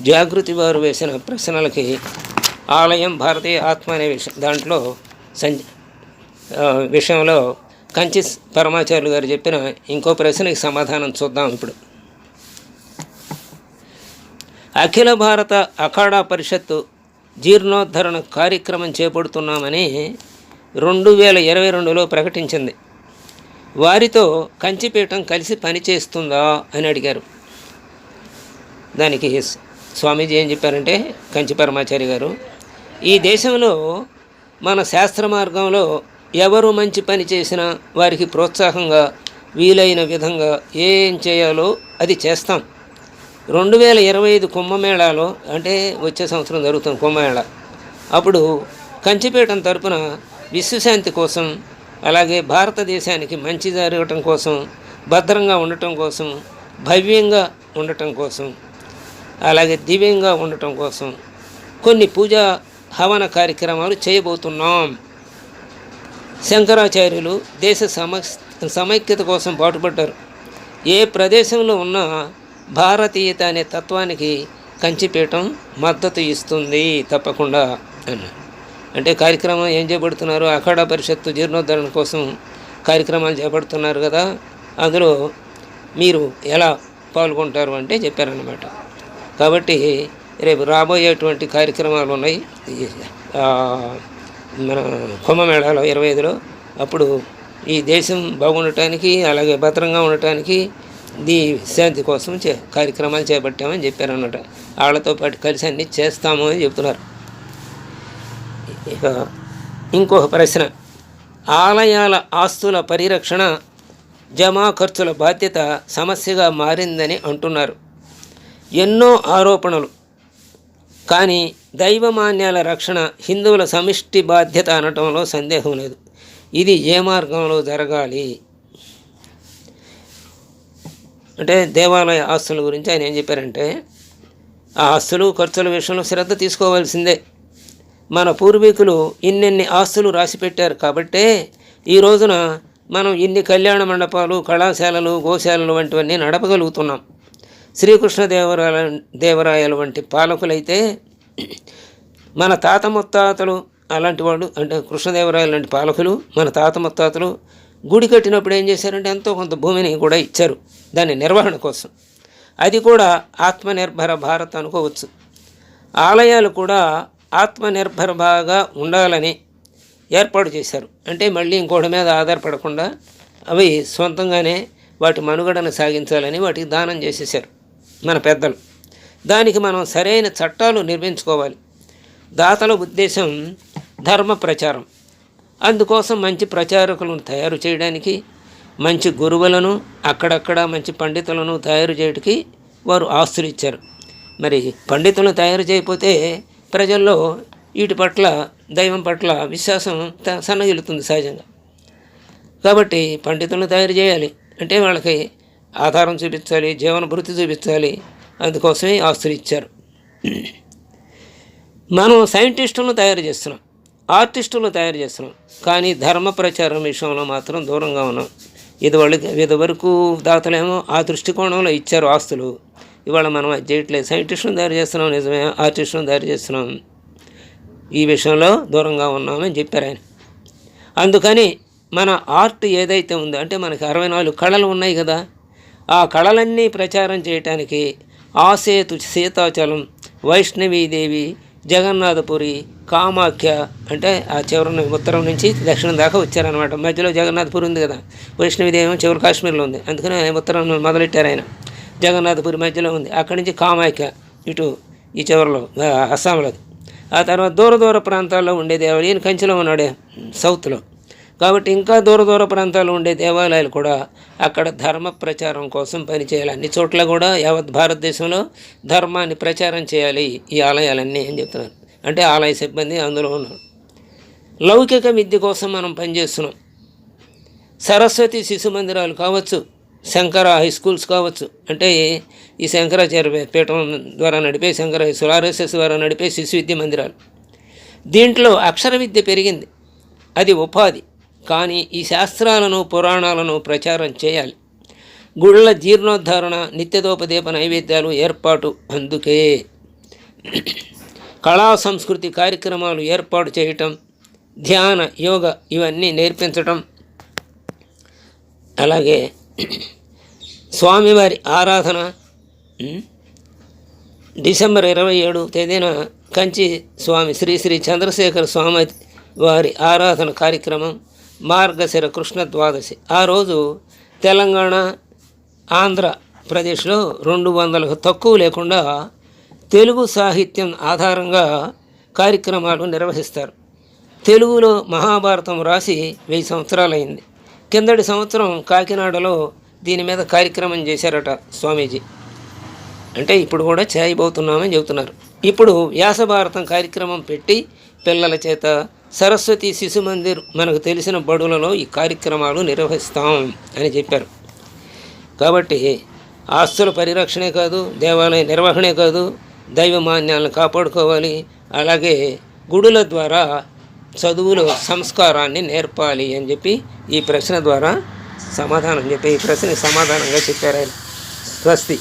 జాగృతి వారు వేసిన ప్రశ్నలకి ఆలయం భారతీయ ఆత్మ అనే విషయం దాంట్లో సంజ విషయంలో కంచి పరమాచార్యులు గారు చెప్పిన ఇంకో ప్రశ్నకి సమాధానం చూద్దాం ఇప్పుడు. అఖిల భారత అఖాడా పరిషత్తు జీర్ణోద్ధరణ కార్యక్రమం చేపడుతున్నామని రెండు వేల ఇరవై రెండులో ప్రకటించింది. వారితో కంచిపీఠం కలిసి పనిచేస్తుందా అని అడిగారు. దానికి స్వామీజీ ఏం చెప్పారంటే కంచి పరమాచారి గారు ఈ దేశంలో మన శాస్త్ర మార్గంలో ఎవరు మంచి పని చేసినా వారికి ప్రోత్సాహంగా వీలైన విధంగా ఏం చేయాలో అది చేస్తాం. రెండు వేల ఇరవై ఐదు కుంభమేళాలో అంటే వచ్చే సంవత్సరం జరుగుతుంది కుంభమేళ అప్పుడు కంచిపీఠం తరపున విశ్వశాంతి కోసం అలాగే భారతదేశానికి మంచి జరగటం కోసం భద్రంగా ఉండటం కోసం భవ్యంగా ఉండటం కోసం అలాగే దివ్యంగా ఉండటం కోసం కొన్ని పూజా హవన కార్యక్రమాలు చేయబోతున్నాం. శంకరాచార్యులు దేశ సమ సమైక్యత కోసం పాటుపడ్డారు. ఏ ప్రదేశంలో ఉన్నా భారతీయత అనే తత్వానికి కంచిపీఠం మద్దతు ఇస్తుంది తప్పకుండా అన్నారు. అంటే కార్యక్రమం ఏం చేపడుతున్నారు? అఖాడ పరిషత్తు జీర్ణోద్ధరణ కోసం కార్యక్రమాలు చేపడుతున్నారు కదా అందులో మీరు ఎలా పాల్గొంటారు అంటే చెప్పారన్నమాట. కాబట్టి రేపు రాబోయేటువంటి కార్యక్రమాలు ఉన్నాయి. మన కుంభమేళాలో ఇరవై ఐదులో అప్పుడు ఈ దేశం బాగుండటానికి అలాగే భద్రంగా ఉండటానికి దీ శాంతి కోసం చే కార్యక్రమాలు చేపట్టామని చెప్పారు అన్నమాట వాళ్ళతో పాటు కలిసి అన్ని చేస్తాము అని చెప్తున్నారు. ఇక ఇంకొక ప్రశ్న. ఆలయాల ఆస్తుల పరిరక్షణ జమా ఖర్చుల బాధ్యత సమస్యగా మారిందని అంటున్నారు. ఎన్నో ఆరోపణలు. కానీ దైవమాన్యాల రక్షణ హిందువుల సమిష్టి బాధ్యత అనటంలో సందేహం లేదు. ఇది ఏ మార్గంలో జరగాలి? అంటే దేవాలయ ఆస్తుల గురించి ఆయన ఏం చెప్పారంటే ఆ ఆస్తులు ఖర్చుల విషయంలో శ్రద్ధ తీసుకోవాల్సిందే. మన పూర్వీకులు ఇన్నెన్ని ఆస్తులు రాసిపెట్టారు కాబట్టే ఈ రోజున మనం ఇన్ని కళ్యాణ మండపాలు కళాశాలలు గోశాలలు వంటివన్నీ నడపగలుగుతున్నాం. శ్రీకృష్ణదేవరాయ దేవరాయలు వంటి పాలకులైతే మన తాత ముత్తాతలు అలాంటి వాళ్ళు అంటే కృష్ణదేవరాయలు లాంటి పాలకులు మన తాత ముత్తాతలు గుడి కట్టినప్పుడు ఏం చేశారంటే ఎంతో కొంత భూమిని కూడా ఇచ్చారు దాని నిర్వహణ కోసం. అది కూడా ఆత్మనిర్భర భారత్ అనుకోవచ్చు. ఆలయాలు కూడా ఆత్మనిర్భర బాగా ఉండాలని ఏర్పాటు చేశారు. అంటే మళ్ళీ ఇంకోటి మీద ఆధారపడకుండా అవి సొంతంగానే వాటి మనుగడను సాగించాలని వాటికి దానం చేసేసారు మన పెద్దలు. దానికి మనం సరైన చట్టాలు నిర్మించుకోవాలి. దాతల ఉద్దేశం ధర్మ ప్రచారం. అందుకోసం మంచి ప్రచారకులను తయారు చేయడానికి మంచి గురువులను అక్కడక్కడ మంచి పండితులను తయారు చేయడానికి వారు ఆస్తులు ఇచ్చారు. మరి పండితులను తయారు చేయకపోతే ప్రజల్లో వీటి పట్ల దైవం పట్ల విశ్వాసం త- సన్నగిలుతుంది సహజంగా. కాబట్టి పండితులను తయారు చేయాలి. అంటే వాళ్ళకి ఆధారం చూపించాలి జీవన భృతి చూపించాలి. అందుకోసమే ఆస్తులు ఇచ్చారు. మనం సైంటిస్టులను తయారు చేస్తున్నాం ఆర్టిస్టులు తయారు చేస్తున్నాం. కానీ ధర్మ ప్రచారం విషయంలో మాత్రం దూరంగా ఉన్నాం. ఇది వాళ్ళకి ఇదివరకు దాతలేమో ఆ దృష్టికోణంలో ఇచ్చారు ఆస్తులు. ఇవాళ మనం అది చేయట్లేదు. సైంటిస్టులను తయారు చేస్తున్నాం నిజమే. ఆర్టిస్టులను తయారు చేస్తున్నాం. ఈ విషయంలో దూరంగా ఉన్నామని చెప్పారు ఆయన. అందుకని మన ఆర్ట్ ఏదైతే ఉందో అంటే మనకి అరవై నాలుగు కళలు ఉన్నాయి కదా ఆ కళలన్నీ ప్రచారం చేయటానికి ఆసేతు సీతాచలం వైష్ణవీదేవి జగన్నాథపురి కామాఖ్య అంటే ఆ చివరి ఉత్తరం నుంచి దక్షిణం దాకా వచ్చారనమాట మధ్యలో జగన్నాథపురి ఉంది కదా. వైష్ణవీదేవి చివరి కాశ్మీర్లో ఉంది. అందుకని ఉత్తరం మొదలెట్టారు ఆయన. జగన్నాథపురి మధ్యలో ఉంది. అక్కడి నుంచి కామాఖ్య ఇటు ఈ చివరిలో అస్సాంలో ఆ తర్వాత దూర దూర ప్రాంతాల్లో ఉండేది ఈయన కంచిలో ఉన్నాడే సౌత్లో. కాబట్టి ఇంకా దూర దూర ప్రాంతాల్లో ఉండే దేవాలయాలు కూడా అక్కడ ధర్మ ప్రచారం కోసం పనిచేయాలి. అన్ని చోట్ల కూడా యావత్ భారతదేశంలో ధర్మాన్ని ప్రచారం చేయాలి ఈ ఆలయాలన్నీ అని చెప్తున్నారు. అంటే ఆలయ సిబ్బంది అందులో ఉన్నారు. లౌకిక విద్య కోసం మనం పనిచేస్తున్నాం. సరస్వతి శిశు మందిరాలు కావచ్చు శంకర హై స్కూల్స్ కావచ్చు అంటే ఈ శంకరాచార్య పీఠం ద్వారా నడిపే శంకర హై స్కూల్ ఆర్ఎస్ఎస్ ద్వారా నడిపే శిశు విద్య మందిరాలు. దీంట్లో అక్షర విద్య పెరిగింది. అది ఉపాధి. కానీ ఈ శాస్త్రాలను పురాణాలను ప్రచారం చేయాలి. గుళ్ళ జీర్ణోద్ధరణ నిత్యదోపదీప నైవేద్యాలు ఏర్పాటు అందుకే. కళా సంస్కృతి కార్యక్రమాలు ఏర్పాటు చేయటం ధ్యాన యోగ ఇవన్నీ నేర్పించటం. అలాగే స్వామివారి ఆరాధన డిసెంబర్ ఇరవై ఏడు తేదీన కంచి స్వామి శ్రీ శ్రీ చంద్రశేఖర స్వామి వారి ఆరాధన కార్యక్రమం మార్గశిర కృష్ణ ద్వాదశి. ఆ రోజు తెలంగాణ ఆంధ్రప్రదేశ్లో రెండు వందలకు తక్కువ లేకుండా తెలుగు సాహిత్యం ఆధారంగా కార్యక్రమాలు నిర్వహిస్తారు. తెలుగులో మహాభారతం రాసి వెయ్యి సంవత్సరాలైంది. కిందటి సంవత్సరం కాకినాడలో దీని మీద కార్యక్రమం చేశారట స్వామీజీ. అంటే ఇప్పుడు కూడా చేయబోతున్నామని చెబుతున్నారు. ఇప్పుడు వ్యాస భారతం కార్యక్రమం పెట్టి పిల్లల చేత సరస్వతి శిశు మందిర్ మనకు తెలిసిన బడులలో ఈ కార్యక్రమాలు నిర్వహిస్తాం అని చెప్పారు. కాబట్టి ఆస్తుల పరిరక్షణే కాదు దేవాలయ నిర్వహణే కాదు దైవ మాన్యాలను కాపాడుకోవాలి అలాగే గుడుల ద్వారా చదువులో సంస్కారాన్ని నేర్పాలి అని చెప్పి ఈ ప్రశ్న ద్వారా సమాధానం చెప్పి ఈ ప్రశ్నకి సమాధానంగా చెప్పారు ఆయన. స్వస్తి.